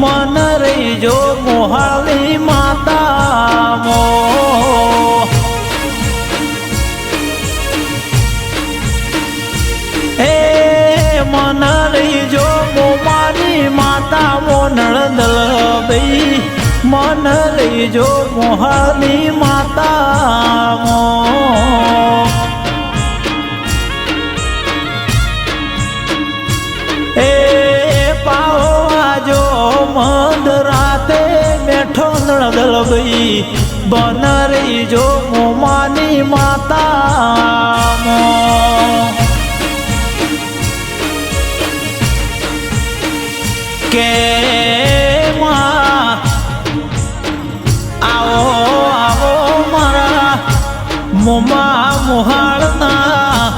મન રહીજો મોહાલી માતા મો હે, મન રહીજો મોમાની માતા મોનળ દલ ભઈ. મન રહીજો મોહાલી માતા મો ગઈ બન રહી જો મોમાની માતા કે આવો આવો મારા મોમા મોહાળના.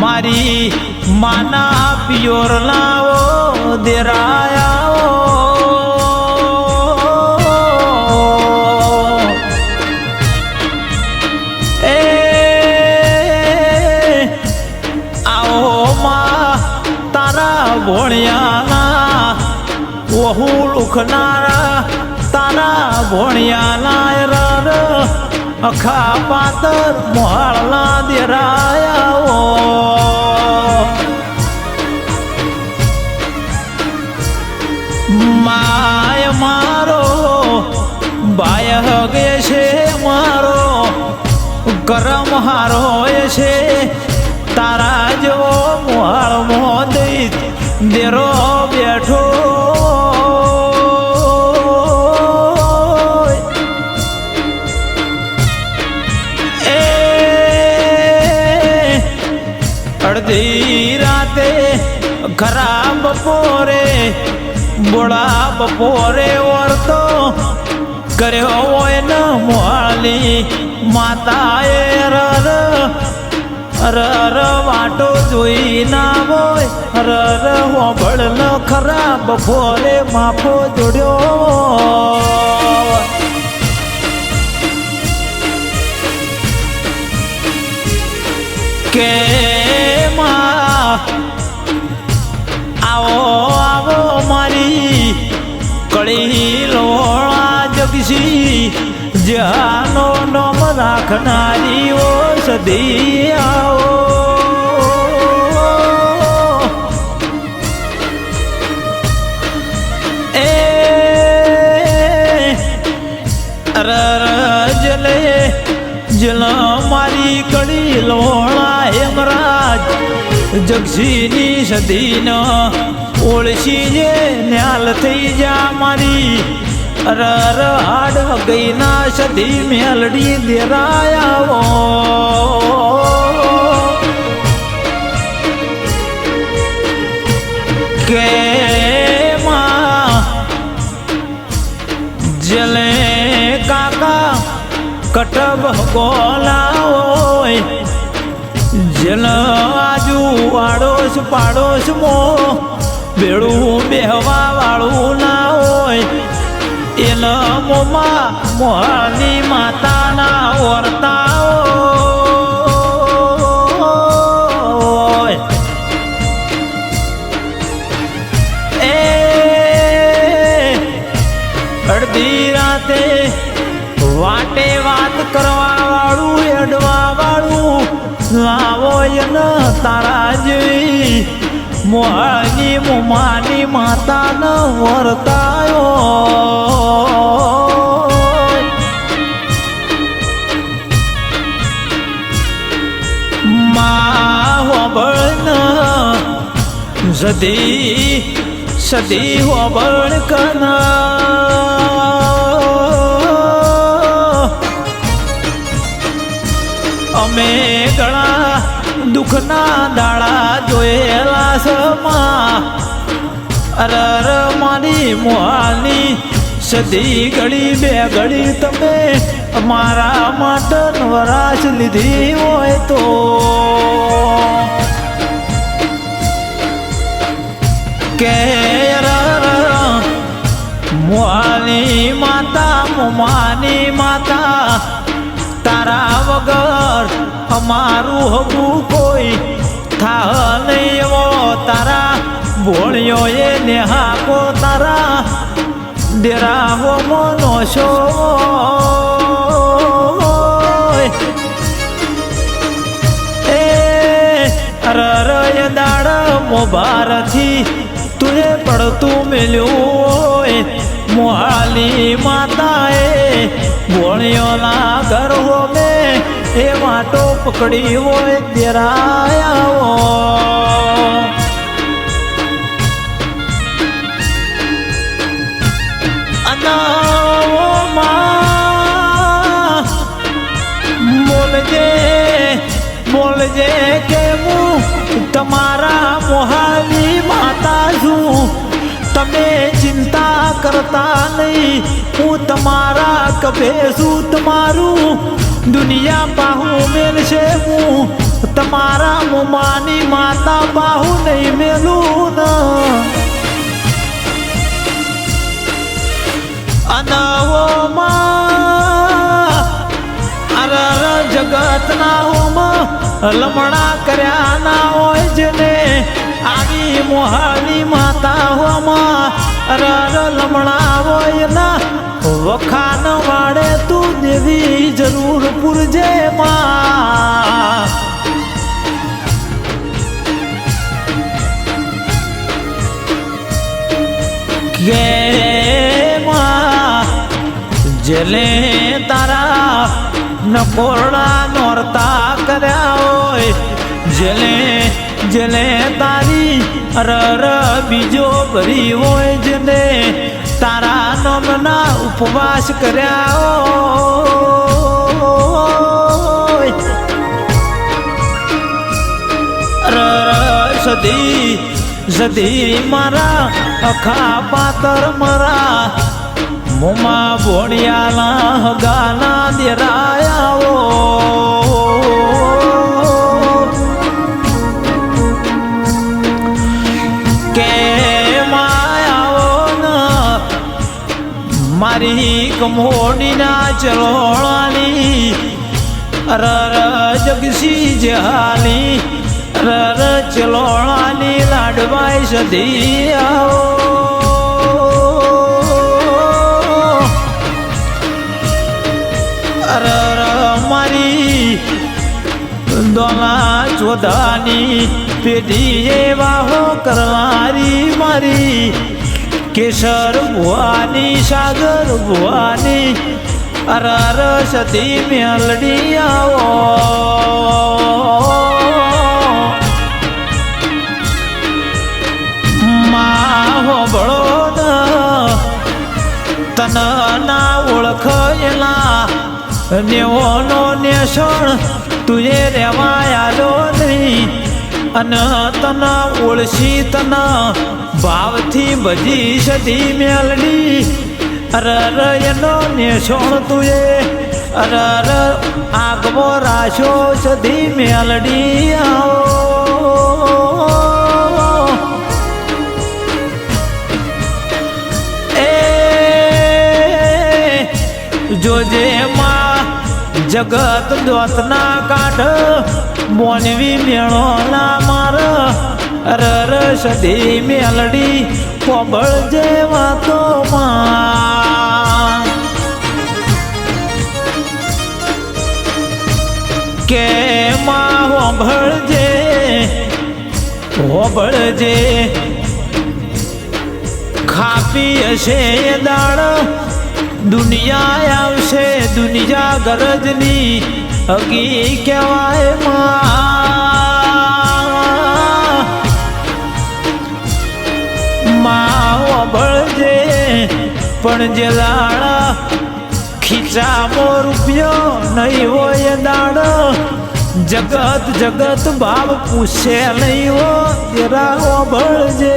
મારી માના પિયોર લાવો દેરાયાઓ વહુ લુખનારા તારા ભોણિયાના રર અખા પાતર મોહાળના દેરાયાઓ માય મારો, બાય હગે છે મારો, કરમ હારો છે, તારા જો મોહાળ મોદી દેરો ખરાબ બપોરે બોળા બપોરે વર્તો કર્યો હોય ન મોહાલી. માતાએ રર રર વાટો જોઈ ના હોય. રર હોબળ ન ખરા બપોરે માફો જોડ્યો કે કળી લોળા જગશી. જાનો નોમ રાખનારી ઓ સદી આવો અરર જલે મારી કડી લોણા હેમરાજ જગસીની સદીન ઓળશી જે ન્યાલ થઈ જા મારી. અરર હાડ ગઈ ના સધી મેલડી દેરાયાઓ કે જલે કાકા કટબ ગોલાવો જલ આજુ આડોશ પાડોશ મો બેડું બેહવા વાળું ના હોય. એના મોમાં મોહાની માતાના એ અડધી રાતે વાટે વાત કરવા વાળું એડવા વાળું લાવો એના તારા મોહાની મુમાની માતા ન વર્તાયો માં હોબળ સદી સદી હોબણ કના અમે ઘણા દુઃખના દાડા જોયેલા સમા અરર મારી મોહાલી સદી ઘડી બે ઘડી તમે મારા માટે વરાશ લીધી હોય તો. કે મોહાલી માતા મુમાની હગું કોઈ થા નહીં તારા. ભોળ્યો એ નેહાકો તારા. ડેરાવો મોનો છો એ અરરય દાડ મોબારથી તુએ પડતું મેલ્યું હોય. મોહાલી માતાએ ભોળિયોના ઘર હોમે એ વાટો પકડી હોય તેરાયા બોલજે બોલજે કે હું તમારા મોહાલી માતા છું તમે કરતા નહીં. હું તમારા કભે શું તમારું? દુનિયા પાહું મેલશે હું. તમારા મુમાની માતા બાહુ નહીં મેલું ના. અનવોમાં અરર જગતના હોમાં લમણા કર્યા ના હોય જને. આવી મોહાલી માતા હોમાં અરર લમણા હોય ના વખાન વાળે તું દેવી જરૂર પૂરજે માં. જેલે તારા નકોરડા નોરતા કર્યા હોય જેલે જેલે તારી રર બીજો ભરી હોય જેને તારા નમના ઉપવાસ કર્યા રર સદી સદી મારા અખા પાતર મારા મોમાં ભોણિયાના ગાના દેરાયાઓ મારી કમોડીના ચલોળાની રર જગસી જહાની રર ચલોળાની લાડવાય સધી આવો. દોલા ચોધાની પેઢી વાહો કરવારી મારી કેસર ભુવાની, સાગર ભુવાની, અરર સતી મેલડી આવો માહો બળો તન ના ઓળખેલા, નેવોનો નેસણ તુએ રેવાયાલો નહીં. અને તન ઓળશી તન ભાવથી બધી સધી મેલડી. અરર એનો નેસણ તુએ. અરર આગવો રાશો સધી મેલડી આવો. એ, જોજે માં જગત દોતના કાઢ મોનવી મેળો ના માર. રર સદી મેલડી કોબળ જેવા તો માં. કે માં હોંભળજે હોંભળજે ખાપી હશે દાળ દુનિયા આવશે દુનિયા ગરજની હકી કહેવાયમાં. માં પણ જે લાડા ખીચામાં રૂપિયો નહીં હોય દાડ જગત જગત ભાવ પૂછે નહીં હો તેરા બળજે.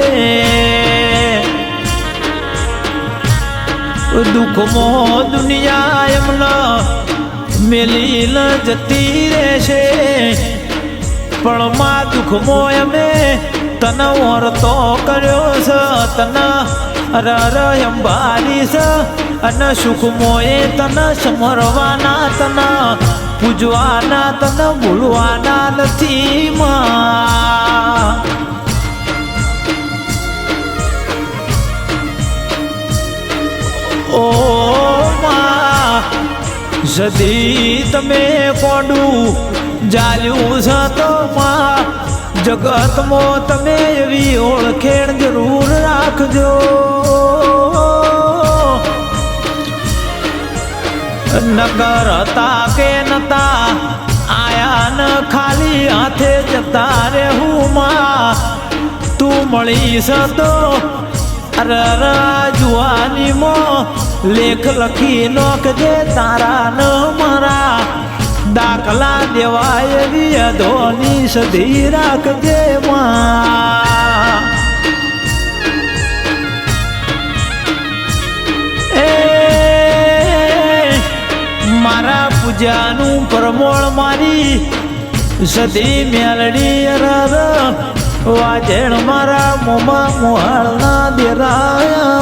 દુઃખમો દુનિયા એમના મેલી ન જતી રહેશે. પણ માં દુઃખમો અમે તને ઓરતો કર્યો છે તન રર અંબારી છે અને સુખમોએ તન સમરવાના તન, પૂજવાના તન ભૂલવાના નથી માં. સદી તમે કોડું જાલ્યું છે તો માં જગતમાં તમે એવી ઓળખેણ જરૂર રાખજો નગર હતા કે નતા આયા ન ખાલી હાથે જતા રે હું માં તું મળીશ તો અરર જુવાની મો લેખ લખી નોખજે તારા ન મારા દાખલા દેવાય એવી સધી રાખજે માં મારા પૂજાનું પરમોળ મારી સધી મેલડી અરર, વાજેણ મારા મોમાં મોહાળના દેરાયા.